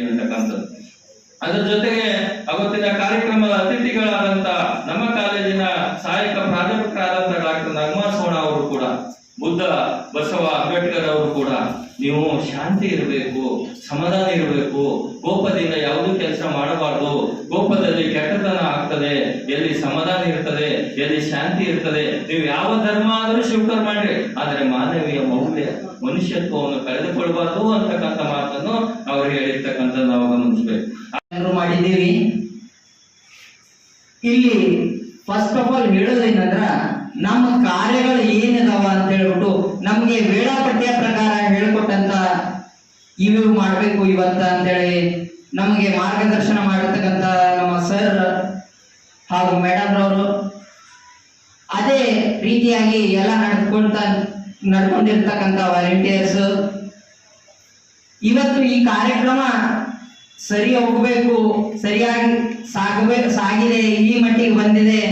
ಅಂತಕ್ಕಂಥದ್ದು ಅದರ ಜೊತೆಗೆ ಅವತ್ತಿನ ಕಾರ್ಯಕ್ರಮದ ಅತಿಥಿಗಳಾದಂತ ನಮ್ಮ ಕಾಲೇಜಿನ ಸಹಾಯಕ ಪ್ರಾಧ್ಯಾಪಕರಾದಂತ ಡಾಕ್ಟರ್ ನಗಮಾಸೋಣ ಅವರು ಕೂಡ, ಬುದ್ಧ ಬಸವ ಅಂಬೇಡ್ಕರ್ ಅವರು ಕೂಡ, ನೀವು ಶಾಂತಿ ಇರಬೇಕು, ಸಮಾಧಾನ ಇರಬೇಕು, ಕೋಪದಿಂದ ಯಾವುದೂ ಕೆಲಸ ಮಾಡಬಾರ್ದು, ಕೋಪದಲ್ಲಿ ಕೆಟ್ಟತನ ಆಗ್ತದೆ, ಎಲ್ಲಿ ಸಮಾಧಾನ ಇರ್ತದೆ, ಎಲ್ಲಿ ಶಾಂತಿ ಇರ್ತದೆ, ನೀವು ಯಾವ ಧರ್ಮ ಆದರೂ ಶಿವಕರ್ ಮಾಡ್ರಿ. ಆದರೆ ಮಾನವೀಯ ಮೌಲ್ಯ ಮನುಷ್ಯತ್ವವನ್ನು ಕಳೆದುಕೊಳ್ಬಾರ್ದು ಅಂತಕ್ಕಂಥ ಮಾತನ್ನು ಅವರು ಹೇಳಿರ್ತಕ್ಕಂಥ ನಾವು ಗಮನಿಸಬೇಕು ಮಾಡಿದ್ದೀವಿ ಇಲ್ಲಿ ಫಸ್ಟ್ ಆಫ್ ಆಲ್ ಹೇಳೋದೇನಂದ್ರ ನಮ್ಮ ಕಾರ್ಯಗಳು ಏನಿದಾವ ಅಂತ ಹೇಳ್ಬಿಟ್ಟು ನಮ್ಗೆ ವೇಳಾಪಟ್ಟಿಯ ಪ್ರಕಾರ ಹೇಳ್ಕೊಟ್ಟಂತ ಇವು ಮಾಡ್ಬೇಕು ಇವತ್ತ ಅಂತೇಳಿ ನಮಗೆ ಮಾರ್ಗದರ್ಶನ ಮಾಡಿರ್ತಕ್ಕಂಥ ನಮ್ಮ ಸರ್ ಹಾಗೂ ಮೇಡಮ್ ಅವರು ಅದೇ ರೀತಿಯಾಗಿ ಎಲ್ಲ ನಡ್ಕೊಂತ ನಡ್ಕೊಂಡಿರ್ತಕ್ಕಂಥ ವಾಲಂಟಿಯರ್ಸ್ ಇವತ್ತು ಈ ಕಾರ್ಯಕ್ರಮ ಸರಿ ಹೋಗ್ಬೇಕು, ಸರಿಯಾಗಿ ಸಾಗಬೇಕು ಸಾಗಿದೆ, ಈ ಮಟ್ಟಿಗೆ ಬಂದಿದೆ,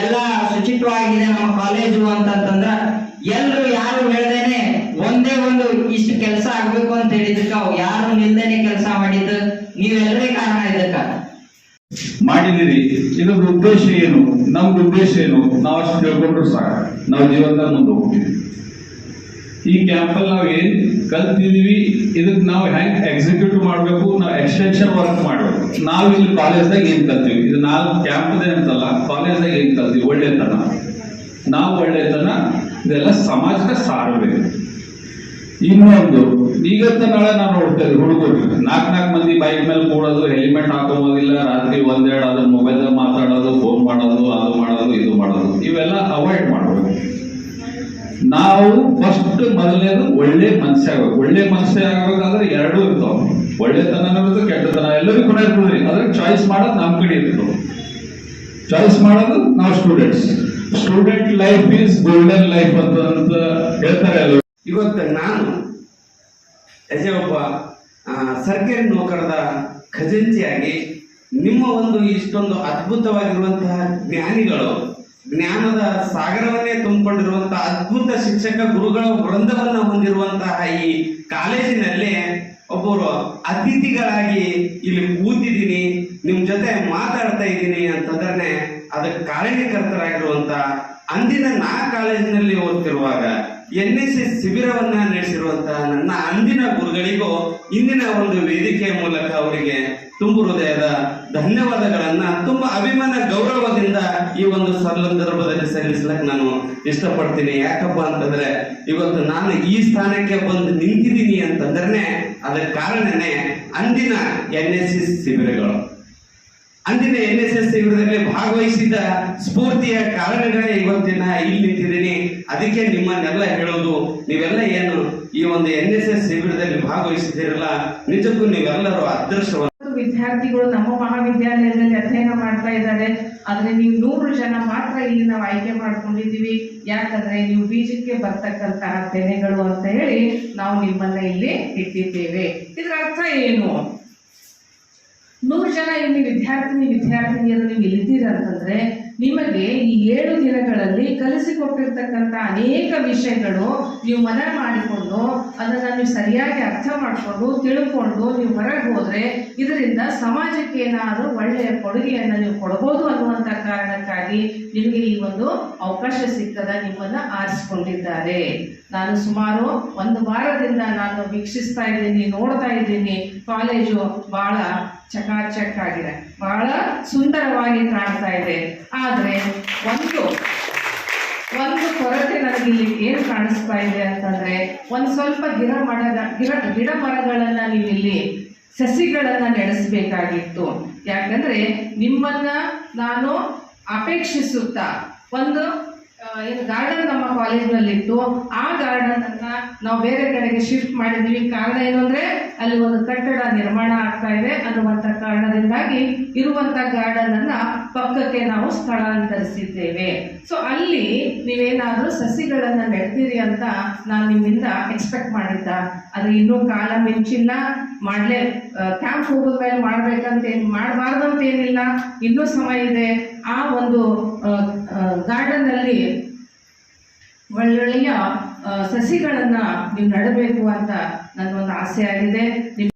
ಎಲ್ಲ ಶುಚಿತ್ವವಾಗಿದೆ ನಮ್ಮ ಕಾಲೇಜು ಅಂತಂತಂದ್ರ ಎಲ್ಲರೂ ಯಾರು ಹೇಳ್ದೇನೆ ಒಂದೇ ಒಂದು ಇಷ್ಟು ಕೆಲಸ ಆಗ್ಬೇಕು ಅಂತ ಹೇಳಿದಕ್ಕ ಯಾರು ನಿಲ್ದೇನೆ ಕೆಲಸ ಮಾಡಿದ್ದು ನೀವೆಲ್ಲರೇ ಕಾರಣ ಇದಕ್ಕ. ಮಾಡಿದಿರಿ ಇದ್ರ ಉದ್ದೇಶ ಏನು? ನಮ್ದು ಉದ್ದೇಶ ಏನು? ನಾವು ಅಷ್ಟು ತಿಳ್ಕೊಂಡ್ರು ಸಾಕು. ನಾವು ಜೀವನದಲ್ಲಿ ಮುಂದೆ ಹೋಗ್ತೀವಿ. ಈ ಕ್ಯಾಂಪಲ್ಲಿ ನಾವು ಏನ್ ಕಲ್ತಿದೀವಿ ಇದಕ್ಕೆ ನಾವು ಹೆಂಗ್ ಎಕ್ಸಿಕ್ಯೂಟಿವ್ ಮಾಡಬೇಕು, ನಾವು ಎಕ್ಸ್ಟೆನ್ಷನ್ ವರ್ಕ್ ಮಾಡಬೇಕು. ನಾವು ಇಲ್ಲಿ ಕಾಲೇಜ್ದಾಗ ಏನ್ ಕಲ್ತೀವಿ? ಇದು ನಾಲ್ಕು ಕ್ಯಾಂಪ್ ಅಂತಲ್ಲ ಕಾಲೇಜ್ದಾಗ ಏನ್ ಕಲ್ತೀವಿ? ಒಳ್ಳೆತನ. ನಾವು ಒಳ್ಳೆತನ, ಇದೆಲ್ಲ ಸಮಾಜಕ್ಕೆ ಸಾರಬೇಕು. ಇನ್ನೊಂದು ಈಗತ್ತನಾಳೆ ನಾವು ನೋಡ್ತೇವೆ ಹುಡುಗರು. ನಾಲ್ಕು ನಾಲ್ಕು ಮಂದಿ ಬೈಕ್ ಮೇಲೆ ಕೂಡೋದು ಹೆಲ್ಮೆಟ್ ಹಾಕೋಬೋದಿಲ್ಲ ರಾತ್ರಿ ಒಂದೆರಡು ಅದ್ರ ಮೊಬೈಲ್ದಾಗ ಮಾತಾಡೋದು ಫೋನ್ ಮಾಡೋದು, ಅದು ಮಾಡೋದು, ಇದು ಮಾಡೋದು. ಇವೆಲ್ಲ ಅವಾಯ್ಡ್ ಮಾಡಬೇಕು. ನಾವು ಫಸ್ಟ್ ಮೊದಲನೇದು ಒಳ್ಳೆ ಮನಸ್ಸೆ ಆಗ್ಬೇಕು. ಒಳ್ಳೆ ಮನಸ್ಸೆ ಆಗ್ಬೇಕಾದ್ರೆ ಎರಡೂ ಇರ್ತಾವ. ಒಳ್ಳೆತನ ಇರುತ್ತೆ ಕೆಟ್ಟತನ ಎಲ್ಲರಿಗೂ ಕೂಡ ಇರ್ತದ್ರಿ ಅದ್ರ ಚಾಯ್ಸ್ ಮಾಡೋದು ನಮ್ಮ ಕಡೆ ಇರ್ತದೆ ಚಾಯ್ಸ್ ಮಾಡೋದು ನಾವು students student life is golden life ಅಂತ ಹೇಳ್ತಾರೆ ಎಲ್ಲರೂ. ಇವತ್ತು ನಾನು ಎಸ್ ಒಬ್ಬ ಸರ್ಕಾರಿ ನೌಕರದ ಖಜಾಂಚಿಯಾಗಿ ನಿಮ್ಮ ಒಂದು ಇಷ್ಟೊಂದು ಅದ್ಭುತವಾಗಿರುವಂತಹ ಜ್ಞಾನಿಗಳು ಜ್ಞಾನದ ಸಾಗರವನ್ನೇ ತುಂಬಿಕೊಂಡಿರುವಂತಹ ಅದ್ಭುತ ಶಿಕ್ಷಕ ಗುರುಗಳ ವೃಂದವನ್ನು ಹೊಂದಿರುವಂತಹ ಈ ಕಾಲೇಜಿನಲ್ಲಿ ಒಬ್ಬರು ಅತಿಥಿಗಳಾಗಿ ಇಲ್ಲಿ ಕೂತಿದ್ದೀನಿ. ನಿಮ್ ಜೊತೆ ಮಾತಾಡ್ತಾ ಇದ್ದೀನಿ ಅಂತಂದ್ರೆ ಅದಕ್ಕೆ ಕಾರಣೀಕರ್ತರಾಗಿರುವಂತ ಅಂದಿನ ನಾ ಕಾಲೇಜಿನಲ್ಲಿ ಓದ್ತಿರುವಾಗ ಎನ್ ಎಸ್ ಎಸ್ ಶಿಬಿರವನ್ನ ನಡೆಸಿರುವಂತಹ ನನ್ನ ಅಂದಿನ ಗುರುಗಳಿಗೂ ಇಂದಿನ ಒಂದು ವೇದಿಕೆಯ ಮೂಲಕ ಅವರಿಗೆ ತುಂಬು ಹೃದಯದ ಧನ್ಯವಾದಗಳನ್ನ, ತುಂಬಾ ಅಭಿಮಾನ ಗೌರವದಿಂದ ಈ ಒಂದು ಸಂದರ್ಭದಲ್ಲಿ ಸಲ್ಲಿಸ್ಲಕ್ ನಾನು ಇಷ್ಟಪಡ್ತೀನಿ. ಯಾಕಪ್ಪ ಅಂತಂದ್ರೆ ಇವತ್ತು ನಾನು ಈ ಸ್ಥಾನಕ್ಕೆ ಬಂದು ನಿಂತಿದ್ದೀನಿ ಅಂತಂದ್ರೆ ಅದಕ್ಕೆ ಕಾರಣನೇ ಅಂದಿನ ಎನ್ ಎಸ್ ಎಸ್ ಶಿಬಿರಗಳು. ಅಂದಿನ ಎನ್ ಎಸ್ ಎಸ್ ಶಿಬಿರದಲ್ಲಿ ಭಾಗವಹಿಸಿದ ಸ್ಫೂರ್ತಿಯ ಕಾರಣಗಳೇ ಇವತ್ತಿನ ಇಲ್ಲಿ ನಿಂತಿದ್ದೀನಿ. ಅದಕ್ಕೆ ನಿಮ್ಮನ್ನೆಲ್ಲ ಹೇಳೋದು, ನೀವೆಲ್ಲ ಏನು ಈ ಒಂದು ಎನ್ ಎಸ್ ಎಸ್ ಶಿಬಿರದಲ್ಲಿ ಭಾಗವಹಿಸಿದಿರಲ್ಲ ನಿಜಕ್ಕೂ ನೀವೆಲ್ಲರೂ ಅದೃಷ್ಟವಾದ ವಿದ್ಯಾರ್ಥಿಗಳು ನಮ್ಮ ಮಹಾವಿದ್ಯಾಲಯದಲ್ಲಿ ಅಧ್ಯಯನ ಮಾಡ್ತಾ ಇದ್ದಾರೆ. ಆದ್ರೆ ನೀವು ನೂರು ಜನ ಮಾತ್ರ ಇಲ್ಲಿ ನಾವು ಆಯ್ಕೆ ಮಾಡ್ಕೊಂಡಿದ್ದೀವಿ. ಯಾಕಂದ್ರೆ ನೀವು ಬೀಜಕ್ಕೆ ಬರ್ತಕ್ಕಂತಹ ತೆನೆಗಳು ಅಂತ ಹೇಳಿ ನಾವು ನಿಮ್ಮನ್ನ ಇಲ್ಲಿ ಇಟ್ಟಿದ್ದೇವೆ. ಇದರ ಅರ್ಥ ಏನು? ನೂರು ಜನ ಇಲ್ಲಿ ವಿದ್ಯಾರ್ಥಿನಿ, ವಿದ್ಯಾರ್ಥಿನಿಯರು ನೀವು ಇಲ್ಲಿದ್ದೀರಂತಂದ್ರೆ ನಿಮಗೆ ಈ ಏಳು ದಿನಗಳಲ್ಲಿ ಕಲಿಸಿಕೊಟ್ಟಿರ್ತಕ್ಕಂಥ ಅನೇಕ ವಿಷಯಗಳು ನೀವು ಮನ ಮಾಡಿಕೊಂಡು ಅದನ್ನು ನೀವು ಸರಿಯಾಗಿ ಅರ್ಥ ಮಾಡಿಕೊಂಡು ತಿಳ್ಕೊಂಡು ನೀವು ಹೊರಗೆ ಹೋದ್ರೆ ಇದರಿಂದ ಸಮಾಜಕ್ಕೆ ಏನಾದರೂ ಒಳ್ಳೆಯ ಕೊಡುಗೆಯನ್ನು ನೀವು ಕೊಡಬಹುದು ಅನ್ನುವಂಥ ಕಾರಣಕ್ಕಾಗಿ ನಿಮಗೆ ಈ ಒಂದು ಅವಕಾಶ ಸಿಕ್ಕದ ನಿಮ್ಮನ್ನ ಆರಿಸಿಕೊಂಡಿದ್ದಾರೆ. ನಾನು ಸುಮಾರು ಒಂದು ವಾರದಿಂದ ನಾನು ವೀಕ್ಷಿಸ್ತಾ ಇದ್ದೀನಿ, ನೋಡ್ತಾ ಇದ್ದೀನಿ. ಕಾಲೇಜು ಬಹಳ ಚಕಾಚಕ್ ಆಗಿದೆ ಬಹಳ ಸುಂದರವಾಗಿ ಕಾಣ್ತಾ ಇದೆ. ಆದರೆ ಒಂದು ಒಂದು ಕೊರತೆ ನನಗೆ ಇಲ್ಲಿ ಏನು ಕಾಣಿಸ್ತಾ ಇದೆ ಅಂತಂದ್ರೆ ಒಂದು ಸ್ವಲ್ಪ ಗಿಡ ಮರದ ಗಿಡ ಗಿಡ ಮರಗಳನ್ನ ನೀವು ಇಲ್ಲಿ ಸಸಿಗಳನ್ನ ನಡೆಸಬೇಕಾಗಿತ್ತು. ಯಾಕಂದ್ರೆ ನಿಮ್ಮನ್ನ ನಾನು ಅಪೇಕ್ಷಿಸುತ್ತಾ ಒಂದು ಏನು ಗಾರ್ಡನ್ ನಮ್ಮ ಕಾಲೇಜ್ನಲ್ಲಿತ್ತು. ಆ ಗಾರ್ಡನ್ ಅನ್ನ ನಾವು ಬೇರೆ ಕಡೆಗೆ ಶಿಫ್ಟ್ ಮಾಡಿದ್ವಿ. ಕಾರಣ ಏನು ಅಂದ್ರೆ ಅಲ್ಲಿ ಒಂದು ಕಟ್ಟಡ ನಿರ್ಮಾಣ ಆಗ್ತಾ ಇದೆ. ಅನ್ನುವಂಥ ಕಾರಣದಿಂದಾಗಿ ಇರುವಂತ ಗಾರ್ಡನ್ ಅನ್ನ ಪಕ್ಕಕ್ಕೆ ನಾವು ಸ್ಥಳಾಂತರಿಸಿದ್ದೇವೆ. ಸೊ ಅಲ್ಲಿ ನೀವೇನಾದರೂ ಸಸಿಗಳನ್ನ ನೆಡ್ತೀರಿ ಅಂತ ನಾನು ನಿಮ್ಮಿಂದ ಎಕ್ಸ್ಪೆಕ್ಟ್ ಮಾಡಿದ್ದ. ಅದು ಇನ್ನೂ ಕಾಲ ಮಿಂಚಿಲ್ಲ. ಮಾಡಲೇ ಕ್ಯಾಂಪ್ ಹೋಗೋದ ಮೇಲೆ ಮಾಡ್ಬೇಕಂತ ಏನು ಮಾಡಬಾರ್ದು ಅಂತ ಏನಿಲ್ಲ ಇನ್ನೂ ಸಮಯ ಇದೆ. ಆ ಒಂದು ಗಾರ್ಡನ್ ಅಲ್ಲಿ ಒಳ್ಳೊಳ್ಳೆಯ ಸಸಿಗಳನ್ನ ನೀವು ನೆಡಬೇಕು ಅಂತ ನನ್ನ ಒಂದು ಆಸೆ ಆಗಿದೆ